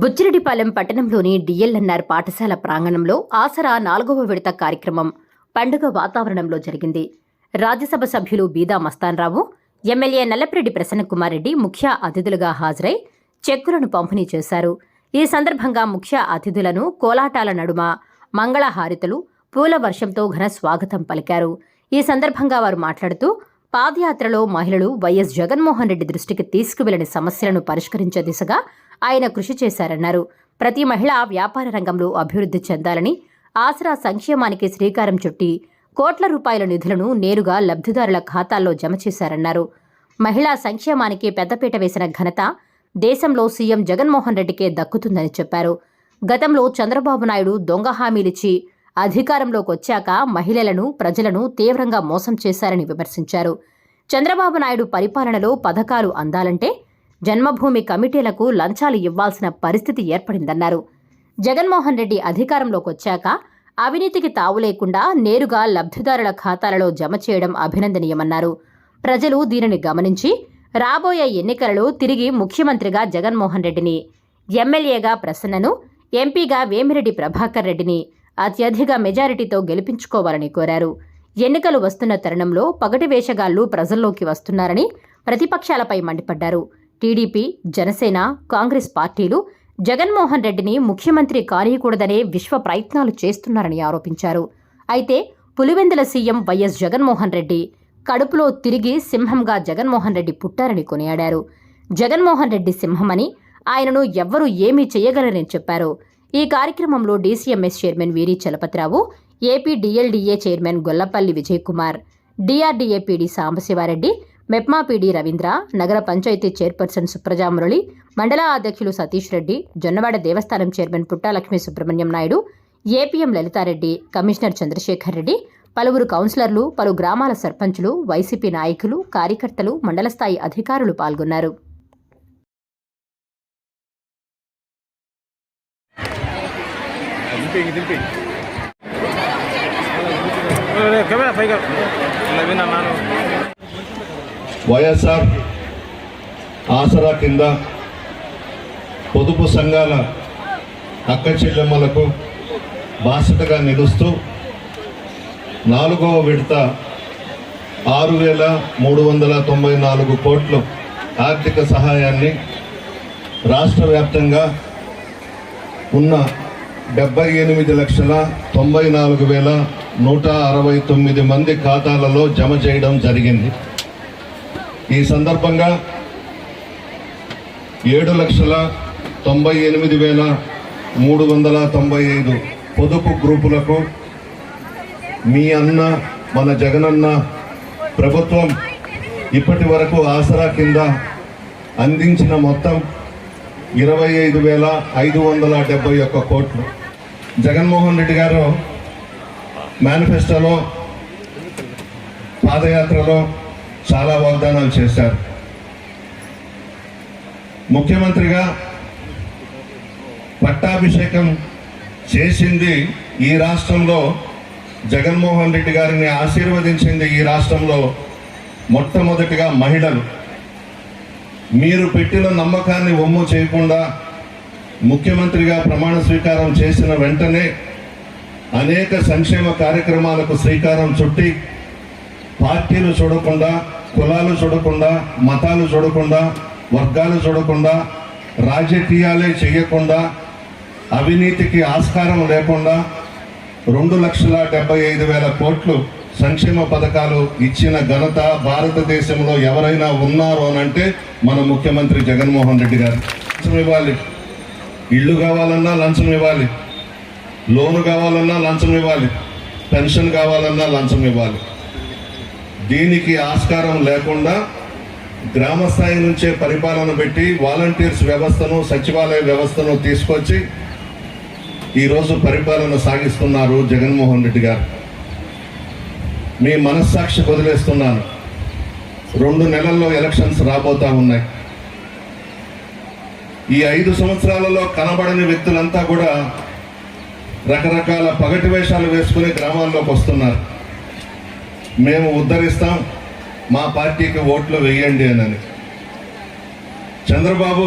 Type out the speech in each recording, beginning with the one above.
బుచ్చిరెడ్డిపాలెం పట్టణంలోని డిఎల్ఎన్ఆర్ పాఠశాల ప్రాంగణంలో ఆసరా నాలుగవ విడత కార్యక్రమం పండుగ వాతావరణంలో జరిగింది. రాజ్యసభ సభ్యులు బీదా మస్తాన్రావు ఎమ్మెల్యే నల్లపిరెడ్డి ప్రసన్నకుమార్ రెడ్డి ముఖ్య అతిథులుగా హాజరై చెక్కులను పంపిణీ చేశారు. ఈ సందర్భంగా ముఖ్య అతిథులను కోలాటాల నడుమ మంగళహారితలు పూల వర్షంతో ఘన స్వాగతం పలికారు. ఈ సందర్భంగా వారు మాట్లాడుతూ పాదయాత్రలో మహిళలు వైఎస్ జగన్మోహన్ రెడ్డి దృష్టికి తీసుకువెళ్ళని సమస్యలను పరిష్కరించే దిశగా ఆయన కృషి చేశారన్నారు. ప్రతి మహిళ వ్యాపార రంగంలో అభివృద్ధి చెందాలని ఆసరా సంక్షేమానికి శ్రీకారం చుట్టి కోట్ల రూపాయల నిధులను నేరుగా లబ్ధిదారుల ఖాతాల్లో జమ చేశారన్నారు. మహిళా సంక్షేమానికి పెద్దపీట వేసిన ఘనత దేశంలో సీఎం జగన్మోహన్ రెడ్డికే దక్కుతుందని చెప్పారు. గతంలో చంద్రబాబు నాయుడు దొంగ హామీలిచ్చి అధికారంలోకి వచ్చాక మహిళలను ప్రజలను తీవ్రంగా మోసం చేశారని విమర్శించారు. చంద్రబాబు నాయుడు పరిపాలనలో పథకాలు అందాలంటే జన్మభూమి కమిటీలకు లంచాలు ఇవ్వాల్సిన పరిస్థితి ఏర్పడిందన్నారు. జగన్మోహన్ రెడ్డి అధికారంలోకి వచ్చాక అవినీతికి తావు లేకుండా నేరుగా లబ్ధిదారుల ఖాతాలలో జమ చేయడం అభినందనీయమన్నారు. ప్రజలు దీనిని గమనించి రాబోయే ఎన్నికలలో తిరిగి ముఖ్యమంత్రిగా జగన్మోహన్ రెడ్డిని ఎమ్మెల్యేగా ప్రసన్నను ఎంపీగా వేమిరెడ్డి ప్రభాకర్ రెడ్డిని అత్యధిక మెజారిటీతో గెలిపించుకోవాలని కోరారు. ఎన్నికలు వస్తున్న తరుణంలో పగటి వేషగాళ్ళు ప్రజల్లోకి వస్తున్నారని ప్రతిపక్షాలపై మండిపడ్డారు. టీడీపీ జనసేన కాంగ్రెస్ పార్టీలు జగన్మోహన్ రెడ్డిని ముఖ్యమంత్రి కానీయకూడదనే విశ్వ ప్రయత్నాలు చేస్తున్నారని ఆరోపించారు. అయితే పులివెందుల సీఎం వైఎస్ జగన్మోహన్ రెడ్డి కడుపులో తిరిగి సింహంగా జగన్మోహన్ రెడ్డి పుట్టారని కొనియాడారు. జగన్మోహన్ రెడ్డి సింహమని ఆయనను ఎవ్వరూ ఏమీ చేయగలరని చెప్పారు. ఈ కార్యక్రమంలో డీసీఎంఎస్ చైర్మన్ వీరి Chalapathi Rao AP DLDA chairman Gollapalli Vijay Kumar DRDA PD Sambasiva Reddy MEPMA PD Ravindra నగర పంచాయతీ చైర్పర్సన్ సుప్రజా మురళి మండల అధ్యక్షులు సతీష్ రెడ్డి జొన్నవాడ దేవస్థానం chairman Putta Lakshmi Subrahmanyam Naidu APM Lalitha Reddy commissioner Chandrasekhar Reddy పలువురు కౌన్సిలర్లు పలు గ్రామాల సర్పంచులు వైసీపీ నాయకులు కార్యకర్తలు మండల స్థాయి అధికారులు పాల్గొన్నారు. దింపి దింపి కెమెరా పైగా నవీన్ అన్నాను వైఎస్ఆర్ ఆసరా కింద పొదుపు సంఘాల అక్క చెల్లెమ్మలకు బాసటగా నిలుస్తూ నాలుగవ విడత ఆరు వేల మూడు వందల తొంభై నాలుగు కోట్లు ఆర్థిక సహాయాన్ని రాష్ట్ర వ్యాప్తంగా ఉన్న డెబ్బై ఎనిమిది లక్షల తొంభై నాలుగు వేల నూట అరవై తొమ్మిది మంది ఖాతాలలో జమ చేయడం జరిగింది. ఈ సందర్భంగా ఏడు లక్షల తొంభై ఎనిమిది వేల మూడు వందల తొంభై ఐదు పొదుపు గ్రూపులకు మీ అన్న మన జగనన్న ప్రభుత్వం ఇప్పటి వరకు ఆసరా కింద అందించిన మొత్తం ఇరవై ఐదు వేల ఐదు వందల డెబ్బై ఒక్క కోట్లు. జగన్మోహన్ రెడ్డి గారు మేనిఫెస్టోలో పాదయాత్రలో చాలా వాగ్దానాలు చేశారు. ముఖ్యమంత్రిగా పట్టాభిషేకం చేసింది ఈ రాష్ట్రంలో జగన్మోహన్ రెడ్డి గారిని ఆశీర్వదించింది ఈ రాష్ట్రంలో మొట్టమొదటిగా మహిళలు. మీరు పెట్టిన నమ్మకాన్ని ఒమ్ము చేయకుండా ముఖ్యమంత్రిగా ప్రమాణ స్వీకారం చేసిన వెంటనే అనేక సంక్షేమ కార్యక్రమాలకు శ్రీకారం చుట్టి పార్టీలు చూడకుండా కులాలు చూడకుండా మతాలు చూడకుండా వర్గాలు చూడకుండా రాజకీయాలే చేయకుండా అవినీతికి ఆస్కారం లేకుండా రెండు లక్షల డెబ్బై ఐదు వేల కోట్లు సంక్షేమ పథకాలు ఇచ్చిన ఘనత భారతదేశంలో ఎవరైనా ఉన్నారో అంటే మన ముఖ్యమంత్రి జగన్మోహన్ రెడ్డి గారు. ఇవ్వాలి ఇల్లు కావాలన్నా లంచం ఇవ్వాలి. లోను కావాలన్నా లంచం ఇవ్వాలి. పెన్షన్ కావాలన్నా లంచం ఇవ్వాలి. దీనికి ఆస్కారం లేకుండా గ్రామ స్థాయి నుంచే పరిపాలన పెట్టి వాలంటీర్స్ వ్యవస్థను సచివాలయ వ్యవస్థను తీసుకొచ్చి ఈరోజు పరిపాలన సాగిస్తున్నారు జగన్మోహన్ రెడ్డి గారు. మీ మనస్సాక్షి వదిలేస్తున్నాను. రెండు నెలల్లో ఎలక్షన్స్ రాబోతా ఉన్నాయి. ఈ ఐదు సంవత్సరాలలో కనబడని వ్యక్తులంతా కూడా రకరకాల పగటి వేషాలు వేసుకుని గ్రామాల్లోకి వస్తున్నారు. మేము ఉద్ధరిస్తాం మా పార్టీకి ఓట్లు వేయండి అని చంద్రబాబు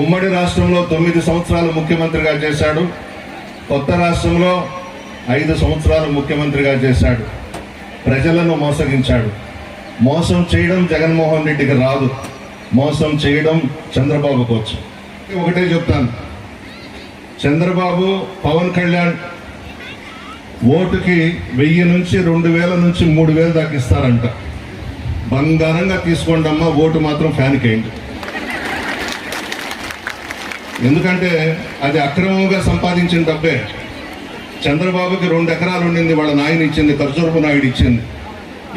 ఉమ్మడి రాష్ట్రంలో తొమ్మిది సంవత్సరాలు ముఖ్యమంత్రిగా చేశాడు. కొత్త రాష్ట్రంలో ఐదు సంవత్సరాలు ముఖ్యమంత్రిగా చేశాడు. ప్రజలను మోసగించాడు. మోసం చేయడం జగన్మోహన్ రెడ్డికి రాదు. మోసం చేయడం చంద్రబాబుకు వచ్చు ఒకటే చెప్తాను. చంద్రబాబు పవన్ కళ్యాణ్ ఓటుకి వెయ్యి నుంచి రెండు వేల నుంచి మూడు వేలు దాకా ఇస్తారంట. బంగారంగా తీసుకోండి అమ్మా ఓటు మాత్రం ఫ్యాన్కి వేయండి ఎందుకంటే అది అక్రమంగా సంపాదించిన డబ్బే. చంద్రబాబుకి రెండు ఎకరాలు ఉండింది వాళ్ళ నాయన ఇచ్చింది ఖర్జూరపు నాయుడు ఇచ్చింది.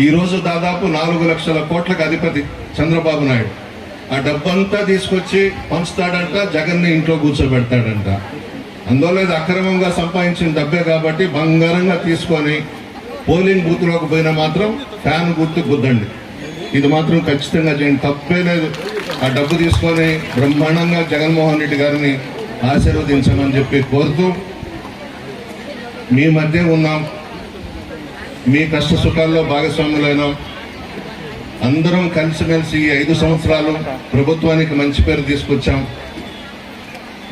ఈరోజు దాదాపు నాలుగు లక్షల కోట్లకు అధిపతి చంద్రబాబు నాయుడు. ఆ డబ్బంతా తీసుకొచ్చి పంచుతాడంట జగన్ని ఇంట్లో కూర్చోబెడతాడంట. అందువల్ల ఇది అక్రమంగా సంపాదించిన డబ్బే కాబట్టి బంగారంగా తీసుకొని పోలింగ్ బూత్లోకి పోయినా మాత్రం ఫ్యాన్ గుర్తు గుద్దండి ఇది మాత్రం ఖచ్చితంగా చేయండి. తప్పే లేదు. ఆ డబ్బు తీసుకొని బ్రహ్మాండంగా జగన్మోహన్ రెడ్డి గారిని ఆశీర్వదించమని చెప్పి కోరుతూ మీ మధ్య ఉన్నాం. మీ కష్ట సుఖాల్లో భాగస్వాములైనాం. అందరం కలిసిమెలిసి ఈ ఐదు సంవత్సరాలు ప్రభుత్వానికి మంచి పేరు తీసుకొచ్చాం.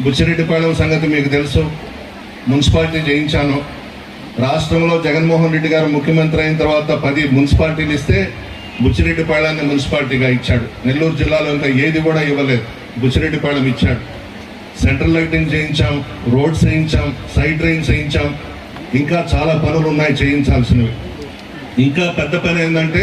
బుచ్చిరెడ్డిపాళెం సంగతి మీకు తెలుసు. మున్సిపాలిటీ చేయించాను. రాష్ట్రంలో జగన్మోహన్ రెడ్డి గారు ముఖ్యమంత్రి అయిన తర్వాత పది మున్సిపాలిటీలు ఇస్తే బుచ్చిరెడ్డిపాళెన్ని మున్సిపాలిటీగా ఇచ్చాడు. నెల్లూరు జిల్లాలో ఇంకా ఏది కూడా ఇవ్వలేదు. బుచ్చిరెడ్డిపాళెం ఇచ్చాడు. సెంట్రల్ లైటింగ్ చేయించాం రోడ్స్ వేయించాం సైడ్ డ్రైన్స్ వేయించాం ఇంకా చాలా పనులు ఉన్నాయి చేయించాల్సినవి. ఇంకా పెద్ద పని ఏంటంటే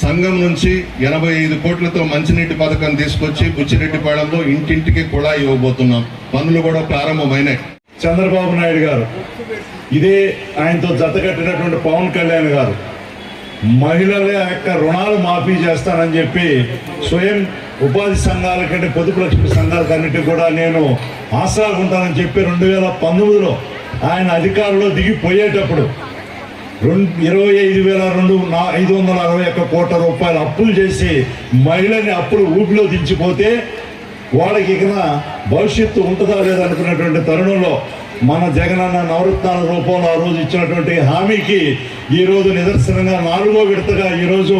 సంఘం నుంచి ఎనభై ఐదు కోట్లతో మంచినీటి పథకం తీసుకొచ్చి బుచ్చిరెడ్డిపాళెంలో ఇంటింటికి కూడా ఇవ్వబోతున్నాం. పనులు కూడా ప్రారంభమైనాయి. చంద్రబాబు నాయుడు గారు ఇదే ఆయనతో జతకట్టినటువంటి పవన్ కళ్యాణ్ గారు మహిళల యొక్క రుణాలు మాఫీ చేస్తానని చెప్పి స్వయం ఉపాధి సంఘాల కంటే పొదుపు లక్ష్మి సంఘాలకన్నిటికీ కూడా నేను ఆశగా ఉంటానని చెప్పి రెండు వేల పంతొమ్మిదిలో ఆయన అధికారంలో దిగిపోయేటప్పుడు రెండు ఇరవై ఐదు వేల రెండు నా ఐదు వందల అరవై ఒక్క కోట్ల రూపాయలు అప్పులు చేసి మహిళని అప్పులు ఊపిలో దించిపోతే వాళ్ళకి ఇక భవిష్యత్తు ఉంటుందా లేదనుకున్నటువంటి తరుణంలో మన జగనన్న నవరత్నాల రూపంలో ఆ రోజు ఇచ్చినటువంటి హామీకి ఈ రోజు నిదర్శనంగా నాలుగో విడతగా ఈ రోజు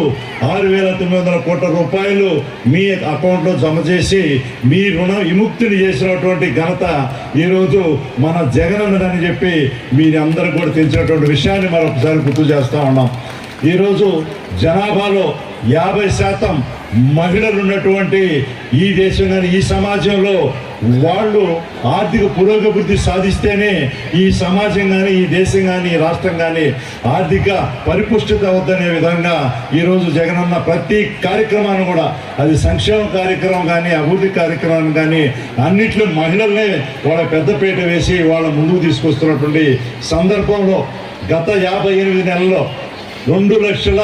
ఆరు వేల తొమ్మిది వందల కోట్ల రూపాయలు మీ అకౌంట్లో జమ చేసి మీ రుణ విముక్తిని చేసినటువంటి ఘనత ఈరోజు మన జగనన్నదని చెప్పి మీరందరూ కూడా తెలిసినటువంటి విషయాన్ని మరొకసారి గుర్తు చేస్తా ఉన్నాం. ఈరోజు జనాభాలో యాభై శాతం మహిళలు ఉన్నటువంటి ఈ దేశం కానీ ఈ సమాజంలో వాళ్ళు ఆర్థిక పురోగతి సాధిస్తేనే ఈ సమాజం కానీ ఈ దేశం కానీ ఈ రాష్ట్రం కానీ ఆర్థిక పరిపుష్టిత అవుద్దనే విధంగా ఈరోజు జగనన్న ప్రతి కార్యక్రమాన్ని కూడా అది సంక్షేమ కార్యక్రమం కానీ అభివృద్ధి కార్యక్రమం కానీ అన్నిట్లో మహిళల్నే వాళ్ళ పెద్దపీట వేసి వాళ్ళ ముందుకు తీసుకొస్తున్నటువంటి సందర్భంలో గత యాభై ఎనిమిది నెలల్లో రెండు లక్షల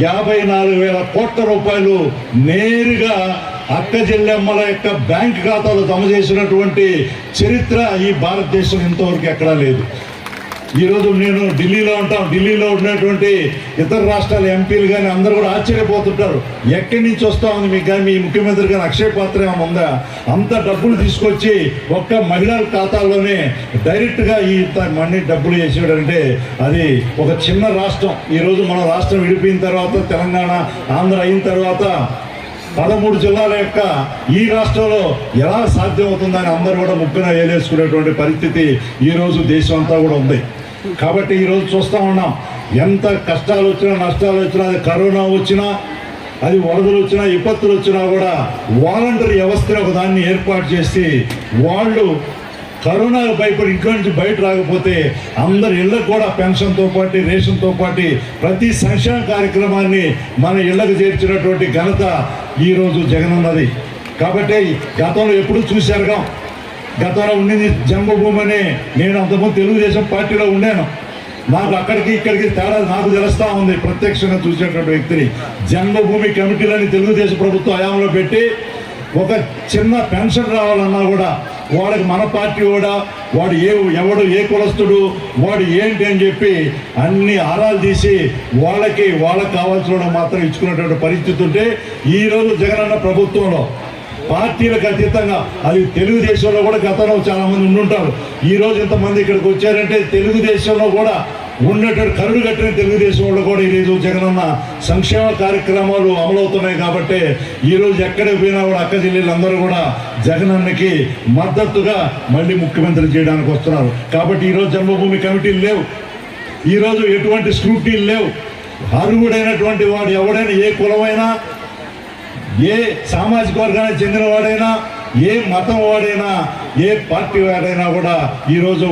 యాభై నాలుగు వేల కోట్ల రూపాయలు నేరుగా అక్క చెల్లెమ్మల యొక్క బ్యాంక్ ఖాతాలో జమ చేసినటువంటి చరిత్ర ఈ భారతదేశం ఇంతవరకు ఎక్కడా లేదు. ఈరోజు నేను ఢిల్లీలో ఉంటాం. ఢిల్లీలో ఉన్నటువంటి ఇతర రాష్ట్రాల ఎంపీలు కానీ అందరూ కూడా ఆశ్చర్యపోతుంటారు. ఎక్కడి నుంచి వస్తా ఉంది మీకు కానీ మీ ముఖ్యమంత్రి కానీ అక్షయ పాత్ర ఉందా? అంత డబ్బులు తీసుకొచ్చి ఒక్క మహిళల ఖాతాల్లోనే డైరెక్ట్గా ఈ మనీ డబ్బులు చేసేటంటే అది ఒక చిన్న రాష్ట్రం. ఈరోజు మన రాష్ట్రం విడిపోయిన తర్వాత తెలంగాణ ఆంధ్ర అయిన తర్వాత పదమూడు జిల్లాల యొక్క ఈ రాష్ట్రంలో ఎలా సాధ్యమవుతుందని అందరూ కూడా ముక్కున వేలేసుకునేటువంటి పరిస్థితి ఈరోజు దేశం అంతా కూడా ఉంది. కాబట్టి ఈరోజు చూస్తూ ఉన్నాం. ఎంత కష్టాలు వచ్చినా నష్టాలు వచ్చినా అది కరోనా వచ్చినా అది వరదలు వచ్చినా విపత్తులు వచ్చినా కూడా వాలంటరీ వ్యవస్థను ఒక దాన్ని ఏర్పాటు చేసి వాళ్ళు కరోనాకు భయపడి ఇంట్లో నుంచి బయట రాకపోతే అందరి ఇళ్ళకు కూడా పెన్షన్తో పాటు రేషన్తో పాటు ప్రతి సంక్షేమ కార్యక్రమాన్ని మన ఇళ్ళకు చేర్చినటువంటి ఘనత ఈరోజు జగనన్నది. కాబట్టి గతంలో ఎప్పుడు చూశారుగా గతంలో ఉండింది జన్మభూమి అని నేను అంతకుముందు తెలుగుదేశం పార్టీలో ఉండాను. నాకు అక్కడికి ఇక్కడికి తేడా నాకు తెలుస్తూ ఉంది. ప్రత్యక్షంగా చూసేటువంటి వ్యక్తిని. జన్మభూమి కమిటీలని తెలుగుదేశం ప్రభుత్వం హయాంలో పెట్టి ఒక చిన్న పెన్షన్ రావాలన్నా కూడా వాడికి మన పార్టీ కూడా వాడు ఏ ఎవడు ఏ కులస్తుడు వాడు ఏంటి అని చెప్పి అన్ని ఆరాలు తీసి వాళ్ళకి వాళ్ళకి కావాల్సిన మాత్రం ఇచ్చుకునేటువంటి పరిస్థితి ఉంటే ఈరోజు జగనన్న ప్రభుత్వంలో పార్టీలకు అతీతంగా అది తెలుగుదేశంలో కూడా గతంలో చాలా మంది ఉండుంటారు. ఈ రోజు ఇంతమంది ఇక్కడికి వచ్చారంటే తెలుగుదేశంలో కూడా ఉన్నటువంటి కరుడు కట్టిన తెలుగుదేశం వాళ్ళు కూడా ఈరోజు జగనన్న సంక్షేమ కార్యక్రమాలు అమలవుతున్నాయి కాబట్టి ఈరోజు ఎక్కడ పోయినా కూడా అక్క చెల్లెళ్ళందరూ కూడా జగనన్నకి మద్దతుగా మళ్ళీ ముఖ్యమంత్రి చేయడానికి వస్తున్నారు. కాబట్టి ఈరోజు జన్మభూమి కమిటీలు లేవు. ఈరోజు ఎటువంటి స్క్రూటీలు లేవు. అర్హుడైనటువంటి వాడు ఎవడైనా ఏ కులమైనా ఏ సామాజిక వర్గానికి చెందిన వాడైనా ఏ మతం వాడైనా ఏ పార్టీ వాడైనా కూడా ఈరోజు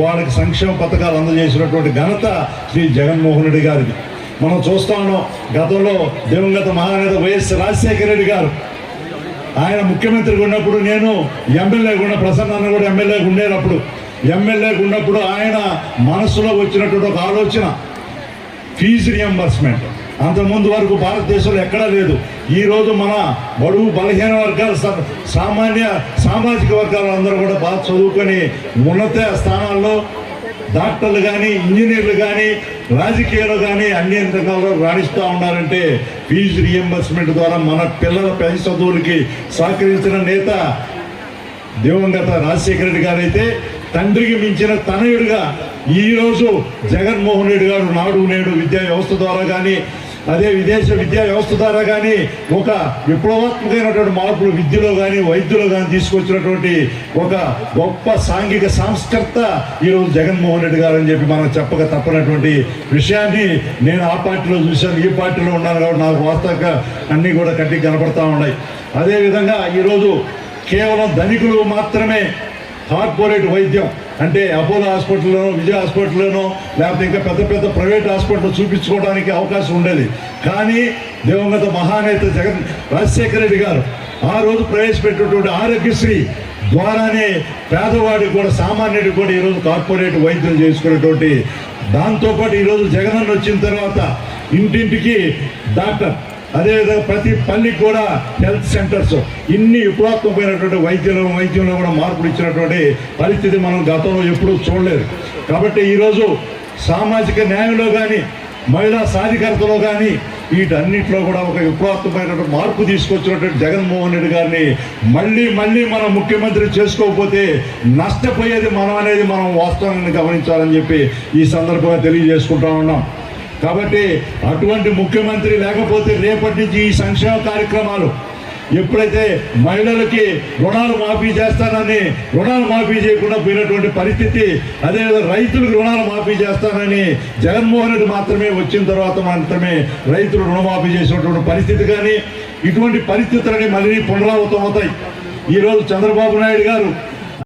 వాళ్ళకి సంక్షేమ పథకాలు అందజేసినటువంటి ఘనత శ్రీ జగన్మోహన్ రెడ్డి గారిది. మనం చూస్తా ఉన్నాం గతంలో దివంగత మహానేత వైఎస్ రాజశేఖర రెడ్డి గారు. ఆయన ముఖ్యమంత్రిగా ఉన్నప్పుడు నేను ఎమ్మెల్యేగా ఉన్న ప్రసన్న కూడా ఎమ్మెల్యేగా ఉండేటప్పుడు. ఎమ్మెల్యేగా ఉన్నప్పుడు ఆయన మనసులో వచ్చినటువంటి ఒక ఆలోచన ఫీజు రియంబర్స్మెంట్ అంతకుముందు వరకు భారతదేశంలో ఎక్కడా లేదు. ఈరోజు మన బడుగు బలహీన వర్గాల సామాన్య సామాజిక వర్గాలు అందరూ కూడా బాగా చదువుకొని ఉన్నత స్థానాల్లో డాక్టర్లు కానీ ఇంజనీర్లు కానీ రాజకీయాలు కానీ అన్ని రంగాల్లో రాణిస్తూ ఉన్నారంటే ఫీజు రియంబర్స్మెంట్ ద్వారా మన పిల్లల పెద్ద చదువులకి సహకరించిన నేత దివంగత రాజశేఖర రెడ్డి గారైతే తండ్రికి మించిన తనయుడిగా ఈరోజు జగన్మోహన్ రెడ్డి గారు నాడు నేడు విద్యా వ్యవస్థ ద్వారా కానీ అదే విదేశ విద్యా వ్యవస్థ ద్వారా కానీ ఒక విప్లవాత్మకమైనటువంటి మార్పులు విద్యలో కానీ వైద్యులో కానీ తీసుకొచ్చినటువంటి ఒక గొప్ప సాంఘిక సంస్కర్త ఈరోజు జగన్మోహన్ రెడ్డి గారు అని చెప్పి మనం చెప్పక తప్పనటువంటి విషయాన్ని నేను ఆ పార్టీలో చూశాను ఈ పార్టీలో ఉన్నాను కాబట్టి నాకు వాస్తవంగా అన్నీ కూడా కట్టి కనపడతా ఉన్నాయి. అదేవిధంగా ఈరోజు కేవలం ధనికులు మాత్రమే కార్పొరేట్ వైద్యం అంటే అపోలో హాస్పిటల్లోనో విజయ హాస్పిటల్లోనో లేకపోతే ఇంకా పెద్ద పెద్ద ప్రైవేట్ హాస్పిటల్ చూపించుకోవడానికి అవకాశం ఉండేది. కానీ దివంగత మహానేత జగన్ రాజశేఖర రెడ్డి గారు ఆ రోజు ప్రవేశపెట్టినటువంటి ఆరోగ్యశ్రీ ద్వారానే పేదవాడికి కూడా సామాన్యుడికి కూడా ఈరోజు కార్పొరేట్ వైద్యం చేసుకునేటువంటి దాంతోపాటు ఈరోజు జగనన్న వచ్చిన తర్వాత ఇంటింటికి డాక్టర్ అదేవిధంగా ప్రతి పల్లికి కూడా హెల్త్ సెంటర్స్ ఇన్ని విప్లవాత్మకమైనటువంటి వైద్యులు వైద్యంలో కూడా మార్పులు ఇచ్చినటువంటి పరిస్థితి మనం గతంలో ఎప్పుడూ చూడలేదు. కాబట్టి ఈరోజు సామాజిక న్యాయంలో కానీ మహిళా సాధికారతలో కానీ వీటన్నిటిలో కూడా ఒక విప్లవాత్మకమైనటువంటి మార్పు తీసుకొచ్చినటువంటి జగన్మోహన్ రెడ్డి గారిని మళ్ళీ మళ్ళీ మనం ముఖ్యమంత్రి చేసుకోకపోతే నష్టపోయేది మనం అనేది మనం వాస్తవాన్ని గమనించాలని చెప్పి ఈ సందర్భంగా తెలియజేసుకుంటా ఉన్నాం. కాబట్టి అటువంటి ముఖ్యమంత్రి లేకపోతే రేపటి నుంచి ఈ సంక్షేమ కార్యక్రమాలు ఎప్పుడైతే మహిళలకి రుణాలు మాఫీ చేస్తానని రుణాలు మాఫీ చేయకుండా పోయినటువంటి పరిస్థితి అదేవిధంగా రైతులకు రుణాలు మాఫీ చేస్తానని జగన్మోహన్ రెడ్డి మాత్రమే వచ్చిన తర్వాత మాత్రమే రైతులు రుణమాఫీ చేసినటువంటి పరిస్థితి కానీ ఇటువంటి పరిస్థితులని మళ్ళీ పునరావృతం అవుతాయి ఈరోజు చంద్రబాబు నాయుడు గారు